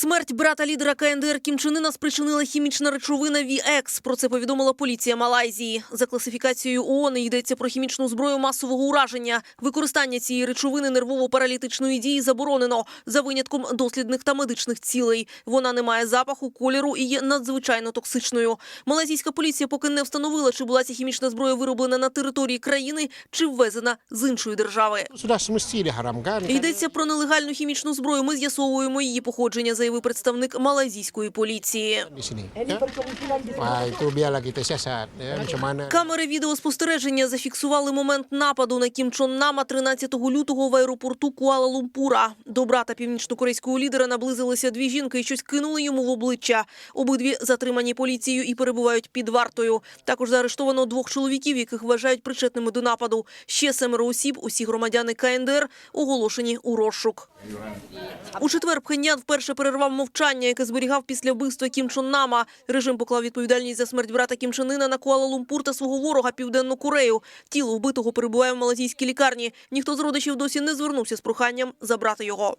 Смерть брата лідера КНДР Кім Чен Ына спричинила хімічна речовина ВІЕКС. Про це повідомила поліція Малайзії. За класифікацією ООН йдеться про хімічну зброю масового ураження. Використання цієї речовини нервово-паралітичної дії заборонено за винятком дослідних та медичних цілей. Вона не має запаху, кольору і є надзвичайно токсичною. Малайзійська поліція поки не встановила, чи була ця хімічна зброя вироблена на території країни чи ввезена з іншої держави. Йдеться про нелегальну хімічну зброю. Ми з'ясовуємо її походження, заявив представник малайзійської поліції. Камери відеоспостереження зафіксували момент нападу на Кім Чон Нама 13 лютого в аеропорту Куала-Лумпура. До брата північнокорейського лідера наблизилися дві жінки і щось кинули йому в обличчя. Обидві затримані поліцією і перебувають під вартою. Також заарештовано двох чоловіків, яких вважають причетними до нападу. Ще семеро осіб, усі громадяни КНДР, оголошені у розшук. У четвер Пхеньян вперше перервав розірвав мовчання, яке зберігав після вбивства Кім Чон Нама. Режим поклав відповідальність за смерть брата Кім Чен Іна на Куала Лумпур та свого ворога Південну Корею. Тіло вбитого перебуває в малазійській лікарні. Ніхто з родичів досі не звернувся з проханням забрати його.